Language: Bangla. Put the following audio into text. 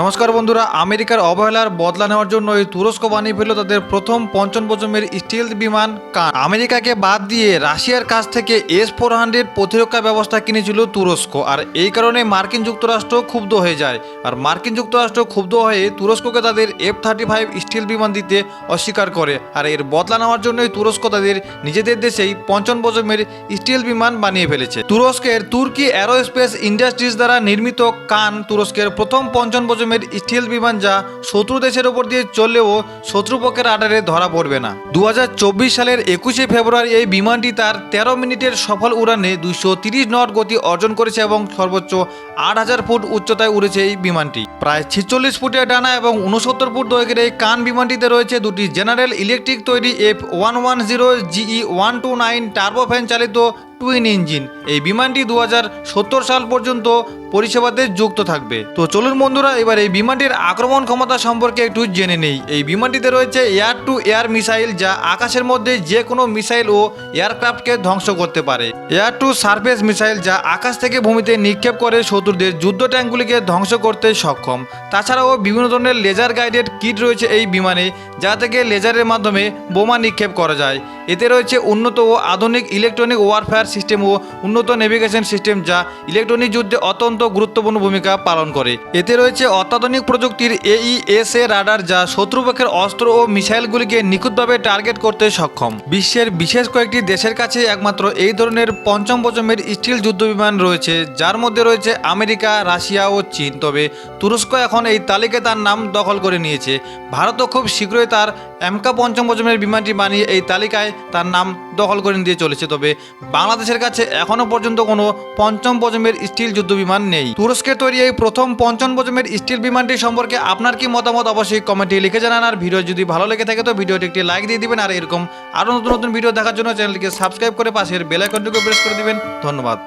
নমস্কার বন্ধুরা, আমেরিকার অবহেলার বদলা নেওয়ার জন্য এই তুরস্ক বানিয়ে ফেলল তাদের প্রথম পঞ্চম প্রজন্মের স্টিল বিমান কান আমেরিকাকে বাদ দিয়ে রাশিয়ার কাছ থেকে এস ফোর হান্ড্রেড প্রতিরক্ষা ব্যবস্থা কিনেছিল তুরস্ক। আর এই কারণে মার্কিন যুক্তরাষ্ট্র ক্ষুব্ধ হয়ে যায়। আর মার্কিন যুক্তরাষ্ট্র ক্ষুব্ধ হয়ে তুরস্ককে তাদের এফ থার্টি ফাইভ স্টিল বিমান দিতে অস্বীকার করে। আর এর বদলা নেওয়ার জন্যই তুরস্ক তাদের নিজেদের দেশেই পঞ্চম প্রজন্মের স্টিল বিমান বানিয়ে ফেলেছে। তুরস্কের তুর্কি অ্যারোস্পেস ইন্ডাস্ট্রিজ দ্বারা নির্মিত কান তুরস্কের প্রথম পঞ্চম প্রজন্মের স্টিল বিমান যা শত্রু দেশের ওপর দিয়ে চললেও শত্রুপক্ষের আডারে ধরা পড়বে না। দু হাজার চব্বিশ সালের একুশে ফেব্রুয়ারি এই বিমানটি তার তেরো মিনিটের সফল উড়ানে দুইশো নট গতি অর্জন করেছে এবং সর্বোচ্চ আট হাজার ফুট উচ্চতায় উড়েছে এই বিমানটি। প্রায় ছিচল্লিশ ফুটের ডানা এবং উনসত্তর ফুট দৈর্ঘ্যের এই কান বিমানটিতে রয়েছে দুটি জেনারেল ইলেকট্রিক তৈরি F one one zero GE one two nine turbofan চালিত টুইন ইঞ্জিন এই বিমানটি দু হাজার সত্তর সাল পর্যন্ত পরিষেবাতে যুক্ত থাকবে। তো চলুন বন্ধুরা, এবার এই বিমানটির আক্রমণ ক্ষমতা সম্পর্কে একটু জেনে নেই। এই বিমানটিতে রয়েছে এয়ার টু এয়ার মিসাইল যা আকাশের মধ্যে যে কোনো মিসাইল ও এয়ারক্রাফটকে ধ্বংস করতে পারে। এয়ার টু সারফেস মিসাইল যা আকাশ থেকে ভূমিতে নিক্ষেপ করে শত্রুদের যুদ্ধ ট্যাঙ্কগুলিকে ধ্বংস করতে সক্ষম। তাছাড়াও বিভিন্ন ধরনের লেজার গাইডেড কিট রয়েছে এই বিমানে, যা থেকে লেজারের মাধ্যমে বোমা নিক্ষেপ করা যায়। এতে রয়েছে উন্নত ও আধুনিক ইলেকট্রনিক ওয়ারফেয়ার সিস্টেম ও উন্নত নেভিগেশন সিস্টেম যা ইলেকট্রনিক যুদ্ধে অত্যন্ত গুরুত্বপূর্ণ ভূমিকা পালন করে। এতে রয়েছে অত্যাধুনিক প্রযুক্তির এইএসএ রাডার যা শত্রুপক্ষের অস্ত্র ও মিসাইলগুলিকে নিখুঁতভাবে টার্গেট করতে সক্ষম। বিশ্বের বিশেষ কয়েকটি দেশের কাছে একমাত্র এই ধরনের পঞ্চম প্রজন্মের স্টিল যুদ্ধবিমান রয়েছে, যার মধ্যে রয়েছে আমেরিকা, রাশিয়া ও চীন। তবে তুরস্ক এখন এই তালিকায় তার নাম দখল করে নিয়েছে। ভারতও খুব শীঘ্রই তার এমকা পঞ্চম প্রজন্মের বিমানটি বানিয়ে এই তালিকায় তার নাম দখল করে দিয়ে চলেছে, তবে বাংলাদেশের কাছে এখনও পর্যন্ত কোনো পঞ্চম প্রজন্মের স্টিল যুদ্ধ বিমান নেই। তুরস্কের তৈরি এই প্রথম পঞ্চম প্রজন্মের স্টিল বিমানটি সম্পর্কে আপনার কি মতামত অবশ্যই কমেন্টে লিখে জানান, আর ভিডিও যদি ভালো লেগে থাকে তো ভিডিওটি একটি লাইক দিয়ে দিবেন, আর এরকম আরও নতুন নতুন ভিডিও দেখার জন্য চ্যানেলটিকে সাবস্ক্রাইব করে পাশের বেল আইকনটিকে প্রেস করে দিবেন। ধন্যবাদ।